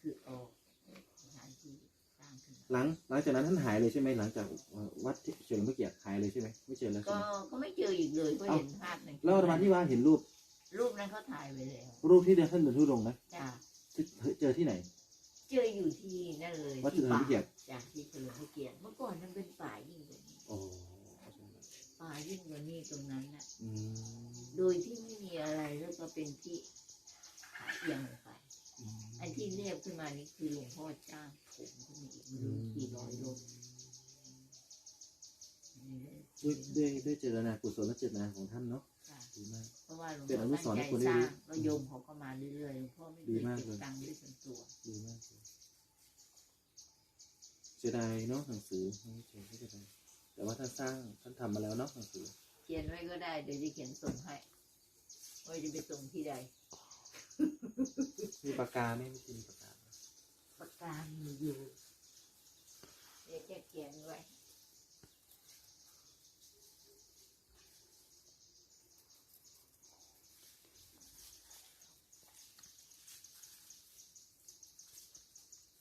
คือออกสถานที่สร้างขึ้นมาหลังหลังจากนั้นท่านหายเลยใช่ไหมหลังจากเอ่อวัดที่เฉลิมพระเกียรติหายเลยใช่ไหมไม่เจอแล้วใช่ก็ไหมก็ไม่เจออีกเลยก็เห็นภาพในแล้ววันที่ว่าเห็นรูปรูปนั้นเขาถ่ายไว้แล้วรูปที่เดินท่านเดินทุดงค์นะจ้ะที่เจอที่ไหน เจออยู่ที่นั่นเลยวัดเฉลิมพระเกียรติจ้ะที่เฉลิมพระเกียรติเมื่อก่อนมันเป็นป่ายิ่งกว่านี้โอ้ป่ายิ่งกว่านี้ตรงนั้นน่ะ อืมโดยที่ไม่มีอะไรแล้วก็เป็นที่ขาเอียงลงไปอืม ไอ้ที่เรียบขึ้นมานี่คือหลวงพ่อจ้างผมขึ้นมาอีกไม่รู้กี่ร้อยโลนี่เลยด้วยด้วยด้วยเจตนากุศลและเจตนาของท่านเนาะค่ะดีมาก เพราะว่าหลวงเป็นพ่ออนุสรณ์ตั้ให้งคนใจได้สร้างรู้แล้วโยมเขาก็มาเรื่อยๆหลวงพ่อไม่ดีได้มากเก็เลบยตังค์ด้วยส่วนตัวดีมากเลยเสียดายเนาะหนังสือไม่เจอไม่เป็นไรแต่ว่าท่านสร้างท่านทำมาแล้วเนาะหนังสือ เขียนไว้ก็ได้เดี๋ยวจะเขียนส่งให้ว่าจะไปส่งที่ใดมี ปากกาไหมไม่มีปากกา ปากกามีอยู่ เดี๋ยวจะเขียนไว้